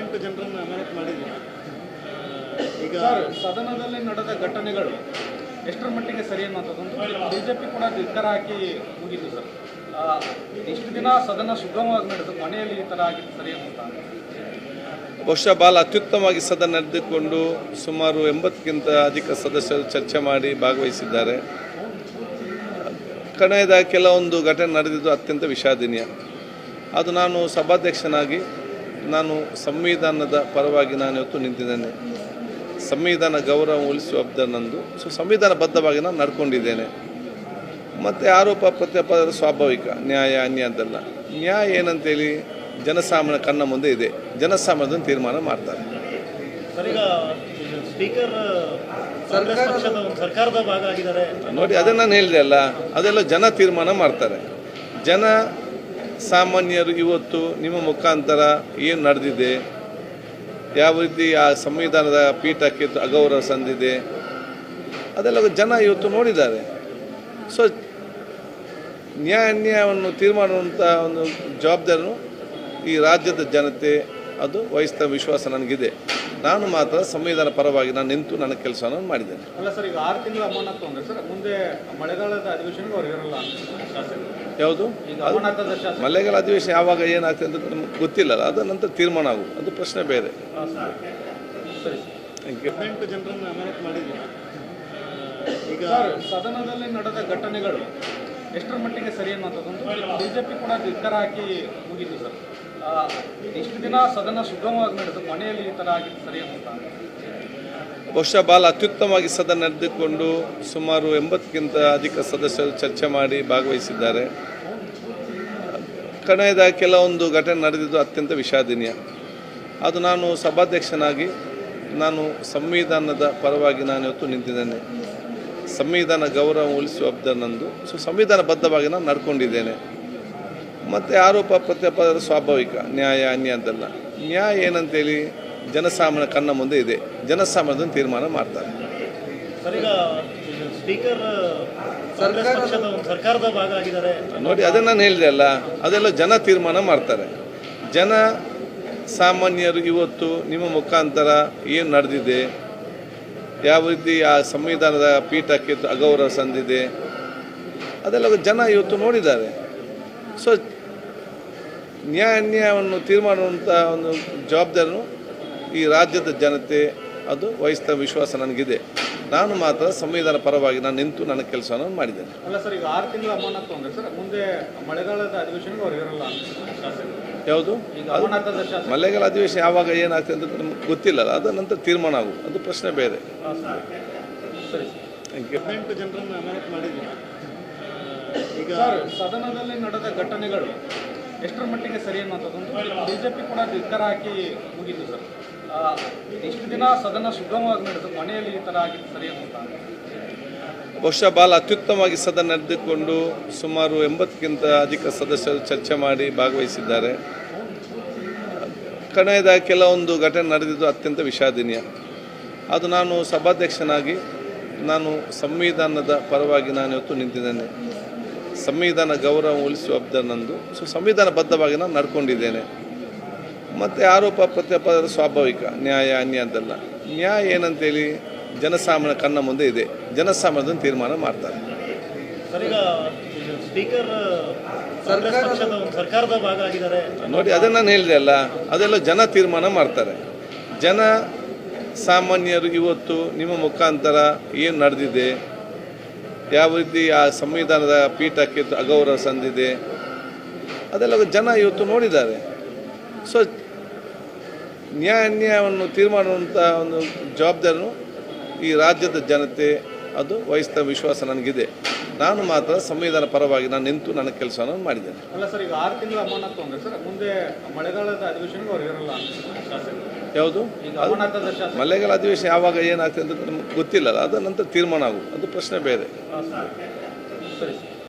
ಹದಿನೆಂಟು ಜನರನ್ನು ಅಮಾನತ್ ಮಾಡಿದ್ದೀರಾ ಈಗ ಸದನದಲ್ಲಿ ನಡೆದ ಘಟನೆಗಳು ಎಷ್ಟರ ಮಟ್ಟಿಗೆ ಸರಿ ಅನ್ನೋಂಥದ್ದೊಂದು ಪಿ ಕೂಡ ನಿರ್ಧಾರ ಹಾಕಿ ಮುಗಿತು ಸರ್. ಇಷ್ಟು ದಿನ ಸದನ ಸುಗಮವಾಗಿ ನಡೆದು ಮನೆಯಲ್ಲಿ ಈ ಥರ ಆಗಿದ್ದು ಸರಿ ಅಂತ ಬಹುಶಃ ಭಾಳ ಅತ್ಯುತ್ತಮವಾಗಿ ಸದನ ನಡೆದುಕೊಂಡು ಸುಮಾರು ಎಂಬತ್ತಕ್ಕಿಂತ ಅಧಿಕ ಸದಸ್ಯರು ಚರ್ಚೆ ಮಾಡಿ ಭಾಗವಹಿಸಿದ್ದಾರೆ. ಕಣದ ಕೆಲವೊಂದು ಘಟನೆ ನಡೆದಿದ್ದು ಅತ್ಯಂತ ವಿಷಾದನೀಯ. ಅದು ನಾನು ಸಭಾಧ್ಯಕ್ಷನಾಗಿ ನಾನು ಸಂವಿಧಾನದ ಪರವಾಗಿ ನಾನು ಇವತ್ತು ನಿಂತಿದ್ದೇನೆ. ಸಂವಿಧಾನ ಗೌರವ ಉಳಿಸುವ ಹಬ್ಬ ನಂದು. ಸೊ ಸಂವಿಧಾನಬದ್ಧವಾಗಿ ನಾನು ನಡ್ಕೊಂಡಿದ್ದೇನೆ. ಮತ್ತು ಆರೋಪ ಪ್ರತ್ಯಾಪ ಸ್ವಾಭಾವಿಕ ನ್ಯಾಯ ಅನ್ಯ ಅಂತಲ್ಲ. ನ್ಯಾಯ ಏನಂತೇಳಿ ಜನಸಾಮಾನ್ಯ ಕಣ್ಣ ಮುಂದೆ ಇದೆ. ಜನಸಾಮಾನ್ಯದನ್ನು ತೀರ್ಮಾನ ಮಾಡ್ತಾರೆ. ಸರ್ ಸ್ಪೀಕರ್ ಕಾಂಗ್ರೆಸ್ ಪಕ್ಷದ ಒಂದು ಸರ್ಕಾರದ ಭಾಗ ಆಗಿದ್ದಾರೆ. ನೋಡಿ ಅದೇ ನಾನು ಹೇಳಿದೆ ಅಲ್ಲ. ಅದೆಲ್ಲ ಜನ ತೀರ್ಮಾನ ಮಾಡ್ತಾರೆ. ಜನ ಸಾಮಾನ್ಯರು ಇವತ್ತು ನಿಮ್ಮ ಮುಖಾಂತರ ಏನು ನಡೆದಿದೆ? ಯಾವ ರೀತಿ ಆ ಸಂವಿಧಾನದ ಪೀಠಕ್ಕೆ ಅಗೌರವ ಸಂದಿದೆ? ಅದೆಲ್ಲ ಜನ ಇವತ್ತು ನೋಡಿದ್ದಾರೆ. ಸೊ ನ್ಯಾಯ ಅನ್ಯಾಯವನ್ನು ತೀರ್ಮಾನುವಂಥ ಒಂದು ಜವಾಬ್ದಾರಿನೂ ಈ ರಾಜ್ಯದ ಜನತೆ, ಅದು ವಹಿಸ್ತಾ ವಿಶ್ವಾಸ ನನಗಿದೆ. ನಾನು ಮಾತ್ರ ಸಂವಿಧಾನ ಪರವಾಗಿ ನಾನು ನಿಂತು ನನ್ನ ಕೆಲಸವನ್ನು ಮಾಡಿದ್ದೇನೆ. ಅಲ್ಲ ಸರ್ ಈಗ ಆರು ತಿಂಗಳ ಅಮಾನತು ಅಂದ್ರೆ ಸರ್ ಮುಂದೆ ಮಳೆಗಾಲದ ಅಧಿವೇಶನಕ್ಕೆ ಇರಲ್ಲ ಅಂತ ಯಾವುದು? ಈಗ ಅಮಾನತದ ಶಾಸಕ ಮಳೆಗಾಲ ಅಧಿವೇಶನ ಯಾವಾಗ ಏನಾಗ್ತದೆ ಅಂತ ನಮ್ಗೆ ಗೊತ್ತಿಲ್ಲ. ಅದ ನಂತರ ತೀರ್ಮಾನ ಆಗುವುದು. ಅದು ಪ್ರಶ್ನೆ ಬೇರೆ. ಸರಿ. ಥ್ಯಾಂಕ್ ಯು ಹದಿನೆಂಟು ಜನರನ್ನು ಅಮಾನತು ಮಾಡಿದ್ದೀರಾ? ಈಗ ಸರ್ ಸದನದಲ್ಲಿ ನಡೆದ ಘಟನೆಗಳು ಎಷ್ಟರ ಮಟ್ಟಿಗೆ ಸರಿ ಅನ್ನೋದು ಬಿಜೆಪಿ ಕೂಡ ನಿರ್ಧಾರ ಹಾಕಿ ಮುಗೀತು ಸರ್. ದಿನ ಸದನ ಸುಗಮವಾಗಿ ನಡೆದು ಮನೆಯಲ್ಲಿ ಈ ಸರಿ ಬಹುಶಃ ಭಾಳ ಅತ್ಯುತ್ತಮವಾಗಿ ಸದನ ನಡೆದುಕೊಂಡು ಸುಮಾರು ಎಂಬತ್ತಕ್ಕಿಂತ ಅಧಿಕ ಸದಸ್ಯರು ಚರ್ಚೆ ಮಾಡಿ ಭಾಗವಹಿಸಿದ್ದಾರೆ. ಕಣೆಯದ ಕೆಲವೊಂದು ಘಟನೆ ನಡೆದಿದ್ದು ಅತ್ಯಂತ ವಿಷಾದನೀಯ. ಅದು ನಾನು ಸಭಾಧ್ಯಕ್ಷನಾಗಿ ನಾನು ಸಂವಿಧಾನದ ಪರವಾಗಿ ನಾನು ಇವತ್ತು ನಿಂತಿದ್ದೇನೆ. ಸಂವಿಧಾನ ಗೌರವ ಉಳಿಸುವ ನಂದು. ಸೊ, ಸಂವಿಧಾನಬದ್ಧವಾಗಿ ನಾನು ನಡ್ಕೊಂಡಿದ್ದೇನೆ. ಮತ್ತು ಆರೋಪ ಪ್ರತ್ಯಾರೋಪ ಸ್ವಾಭಾವಿಕ ನ್ಯಾಯ ಅನ್ಯ ಅಂತೆಲ್ಲ. ನ್ಯಾಯ ಏನಂತೇಳಿ ಜನಸಾಮಾನ್ಯ ಕಣ್ಣ ಮುಂದೆ ಇದೆ. ಜನಸಾಮಾನ್ಯದನ್ನು ತೀರ್ಮಾನ ಮಾಡ್ತಾರೆ. ನೋಡಿ ಅದನ್ನು ನಾನು ಹೇಳಿದೆ ಅಲ್ಲ ಅದೆಲ್ಲ ಜನ ತೀರ್ಮಾನ ಮಾಡ್ತಾರೆ. ಜನ ಸಾಮಾನ್ಯರು ಇವತ್ತು ನಿಮ್ಮ ಮುಖಾಂತರ ಏನು ನಡೆದಿದೆ? ಯಾವ ರೀತಿ ಆ ಸಂವಿಧಾನದ ಪೀಠಕ್ಕೆ ಅಗೌರವ ಸಂದಿದೆ? ಅದೆಲ್ಲ ಜನ ಇವತ್ತು ನೋಡಿದ್ದಾರೆ. ಸೊ ನ್ಯಾಯ ಅನ್ಯಾಯವನ್ನು ತೀರ್ಮಾನುವಂಥ ಒಂದು ಜವಾಬ್ದಾರಿನೂ ಈ ರಾಜ್ಯದ ಜನತೆ ಅದು ವಹಿಸ್ತಾ ವಿಶ್ವಾಸ ನನಗಿದೆ. ನಾನು ಮಾತ್ರ ಸಂವಿಧಾನ ಪರವಾಗಿ ನಾನು ನಿಂತು ನನ್ನ ಕೆಲಸವನ್ನು ಮಾಡಿದ್ದೇನೆ. ಅಲ್ಲ ಸರ್ ಈಗ ಆರು ತಿಂಗಳ ಅಮಾನತು ಅಂದರೆ ಸರ್ ಮುಂದೆ ಮಳೆಗಾಲದ ಅಧಿವೇಶನಕ್ಕೆ ಅವ್ರು ಇರಲ್ಲ ಯಾವುದು? ಮಳೆಗಾಲ ಅಧಿವೇಶನ ಯಾವಾಗ ಏನಾಗ್ತದೆ ಅಂತ ನಮ್ಗೆ ಗೊತ್ತಿಲ್ಲ ಅದ ನಂತರ ತೀರ್ಮಾನ ಆಗು ಅದು ಪ್ರಶ್ನೆ ಬೇರೆ. ಸರಿ. ಥ್ಯಾಂಕ್ ಯು ಹದಿನೆಂಟು ಜನರನ್ನು ಅಮಾನತು ಮಾಡಿದ್ದೀರಾ ಈಗ ಸರ್ ಸದನದಲ್ಲಿ ನಡೆದ ಘಟನೆಗಳು ಎಷ್ಟರ ಮಟ್ಟಿಗೆ ಸರಿ ಅನ್ನೋಂಥದ್ದೊಂದು ಬಿಜೆಪಿ ಕೂಡ ನಿರ್ಧಾರ ಹಾಕಿ ಮುಗೀತು ಸರ್. ಆ, ಇಷ್ಟು ದಿನ ಸದನ ಸುಗಮವಾಗಿ ನಡೆದು ಮನೆಯಲ್ಲಿ ಈ ಥರ ಆಗಿದ್ದು ಸರಿ ಅನ್ನುವಂಥ ಬಹುಶಃ ಭಾಳ ಅತ್ಯುತ್ತಮವಾಗಿ ಸದನ ನಡೆದುಕೊಂಡು ಸುಮಾರು ಎಂಬತ್ತಕ್ಕಿಂತ ಅಧಿಕ ಸದಸ್ಯರು ಚರ್ಚೆ ಮಾಡಿ ಭಾಗವಹಿಸಿದ್ದಾರೆ. ಕಣೆಯದ ಕೆಲವೊಂದು ಘಟನೆ ನಡೆದಿದ್ದು ಅತ್ಯಂತ ವಿಷಾದನೀಯ. ಅದು ನಾನು ಸಭಾಧ್ಯಕ್ಷನಾಗಿ ನಾನು ಸಂವಿಧಾನದ ಪರವಾಗಿ ನಾನು ಇವತ್ತು ನಿಂತಿದ್ದೇನೆ. ಸಂವಿಧಾನ ಗೌರವ ಉಳಿಸುವ ಅಬ್ದ ನಂದು. ಸೊ ಸಂವಿಧಾನಬದ್ಧವಾಗಿ ನಾನು ನಡ್ಕೊಂಡಿದ್ದೇನೆ. ಮತ್ತು ಆರೋಪ ಪ್ರತ್ಯಪ ಸ್ವಾಭಾವಿಕ ನ್ಯಾಯ ನ್ಯಾಯ ಅಂತಲ್ಲ. ನ್ಯಾಯ ಏನಂತೇಳಿ ಜನಸಾಮಾನ್ಯ ಕಣ್ಣ ಮುಂದೆ ಇದೆ. ಜನಸಾಮಾನ್ಯದನ್ನು ತೀರ್ಮಾನ ಮಾಡ್ತಾರೆ. ಸರ್ ಈಗ ಸ್ಪೀಕರ್ ಕಾಂಗ್ರೆಸ್ ಒಂದು ಸರ್ಕಾರದ ಭಾಗ ಆಗಿದ್ದಾರೆ. ನೋಡಿ ಅದನ್ನು ನಾನು ಹೇಳಿದೆ ಅಲ್ಲ ಅದೆಲ್ಲ ಜನ ತೀರ್ಮಾನ ಮಾಡ್ತಾರೆ. ಜನ ಸಾಮಾನ್ಯರು ಇವತ್ತು ನಿಮ್ಮ ಮುಖಾಂತರ ಏನು ನಡೆದಿದೆ? ಯಾವ ರೀತಿ ಆ ಸಂವಿಧಾನದ ಪೀಠಕ್ಕೆ ಅಗೌರವ ಸಂದಿದೆ? ಅದೆಲ್ಲ ಜನ ಇವತ್ತು ನೋಡಿದ್ದಾರೆ. ಸೊ ನ್ಯಾಯ ಅನ್ಯಾಯವನ್ನು ತೀರ್ಮಾನುವಂಥ ಒಂದು ಜವಾಬ್ದಾರಿಯೂ ಈ ರಾಜ್ಯದ ಜನತೆ, ಅದು ವಹಿಸ್ತಾ ವಿಶ್ವಾಸ ನನಗಿದೆ. ನಾನು ಮಾತ್ರ ಸಂವಿಧಾನ ಪರವಾಗಿ ನಾನು ನಿಂತು ನನ್ನ ಕೆಲಸವನ್ನು ಮಾಡಿದ್ದೇನೆ. ಅಲ್ಲ ಸರ್, ಈಗ ಆರು ತಿಂಗಳ ಮುಂದೆ ಮಳೆಗಾಲದ ಅಧಿವೇಶನಕ್ಕೆ ಯಾವುದು? ಮಳೆಗಾಲ ಅಧಿವೇಶನ ಯಾವಾಗ ಏನಾಗ್ತದೆ ಅಂತ ನಮ್ಗೆ ಗೊತ್ತಿಲ್ಲ ಅದ ನಂತರ ತೀರ್ಮಾನ ಆಗುವುದು. ಅದು ಪ್ರಶ್ನೆ ಬೇರೆ. ಸರಿ.